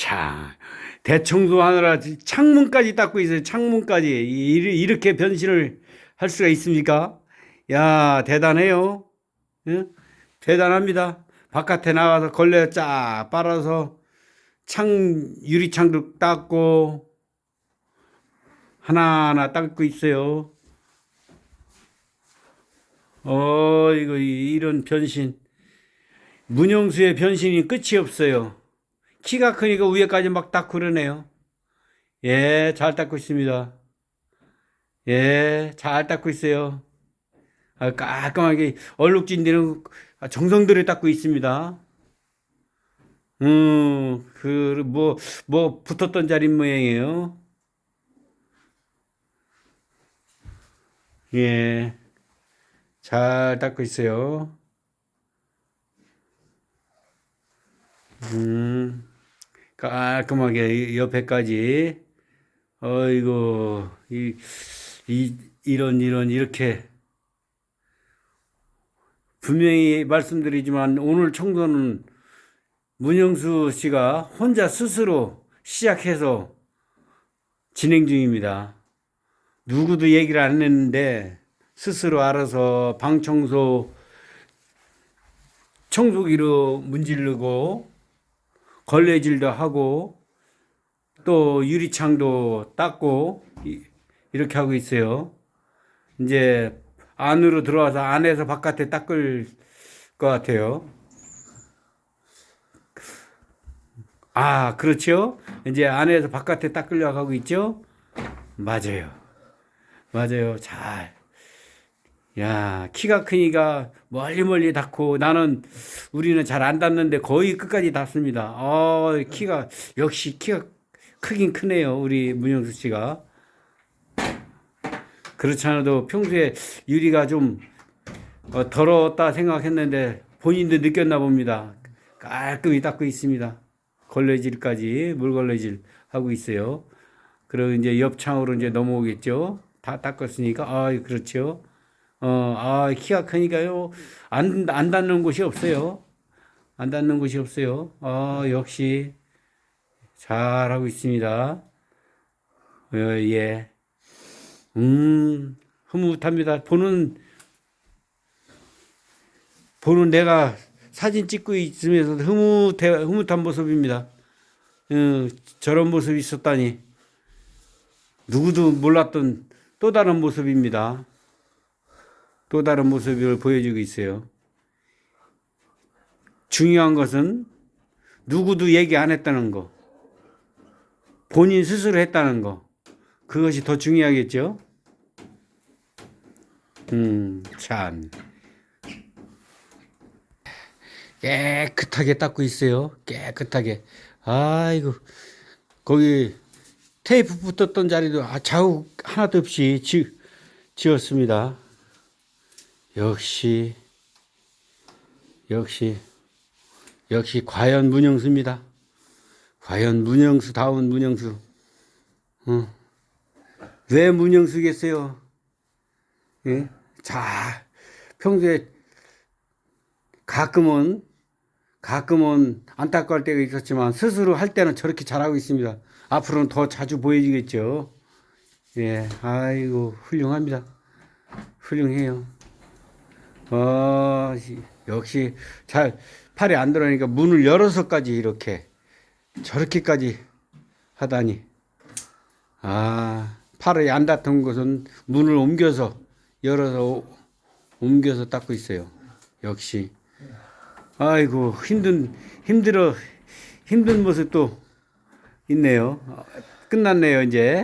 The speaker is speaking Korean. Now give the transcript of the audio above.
자, 대청소하느라 창문까지 닦고 있어요. 창문까지. 이- 이렇게 변신을 할 수가 있습니까? 야, 대단해요. 응? 대단합니다. 바깥에 나가서 걸레 쫙 빨아서 창, 유리창도 닦고 하나하나 닦고 있어요. 어, 이거, 이- 이런 변신. 문영수의 변신이 끝이 없어요. 키가 크니까 위에까지 막 닦고 그러네요. 예, 잘 닦고 있습니다. 예, 잘 닦고 있어요. 아, 깔끔하게 얼룩진 데는 정성들여 닦고 있습니다. 음, 그, 뭐, 뭐, 붙었던 자리 모양이에요. 예, 잘 닦고 있어요. 음, 깔끔하게 옆에까지. 어이구, 이, 이, 이런, 이런, 이렇게. 분명히 말씀드리지만 오늘 청소는 문영수 씨가 혼자 스스로 시작해서 진행 중입니다. 누구도 얘기를 안 했는데 스스로 알아서 방 청소 청소기로 문지르고 걸레질도 하고 또 유리창도 닦고 이- 이렇게 하고 있어요. 이제 안으로 들어와서 안에서 바깥에 닦을 것 같아요. 아, 그렇죠. 이제 안에서 바깥에 닦으려고 하고 있죠. 맞아요. 맞아요. 잘. 야, 키가 크니까 멀리 멀리 닿고 나는 우리는 잘 안 닿는데 거의 끝까지 닿습니다. 어, 키가 역시 키가 크긴 크네요. 우리 문영수 씨가. 그렇지 않아도 평소에 유리가 좀 어, 더러웠다 생각했는데 본인도 느꼈나 봅니다. 깔끔히 닦고 있습니다. 걸레질까지 물걸레질 하고 있어요. 그리고 이제 옆창으로 이제 넘어오겠죠. 다 닦았으니까 아 그렇죠. 어, 아 키가 크니까요 안 안 닿는 곳이 없어요. 안 닿는 곳이 없어요. 아 역시 잘하고 있습니다. 어, 예. 음, 흐뭇합니다. 보는, 보는 내가 사진 찍고 있으면서 흐뭇해, 흐뭇한 모습입니다. 어, 저런 모습이 있었다니. 누구도 몰랐던 또 다른 모습입니다. 또 다른 모습을 보여주고 있어요. 중요한 것은 누구도 얘기 안 했다는 거. 본인 스스로 했다는 거. 그것이 더 중요하겠죠? 음, 참. 깨끗하게 닦고 있어요. 깨끗하게. 아이고, 거기 테이프 붙었던 자리도 아, 자국 하나도 없이 지, 지었습니다. 역시, 역시, 역시 과연 문영수입니다. 과연 문영수 다운 문영수. 어. 왜 문영수겠어요? 예? 자, 평소에 가끔은, 가끔은 안타까울 때가 있었지만 스스로 할 때는 저렇게 잘하고 있습니다. 앞으로는 더 자주 보여지겠죠. 예, 아이고, 훌륭합니다. 훌륭해요. 어, 역시 잘, 팔이 안 들어가니까 문을 열어서까지 이렇게, 저렇게까지 하다니. 아, 팔이 안 닿던 곳은 문을 옮겨서 열어서 오- 옮겨서 닦고 있어요. 역시. 아이고 힘든 힘들어 힘든 모습도 있네요. 어, 끝났네요 이제.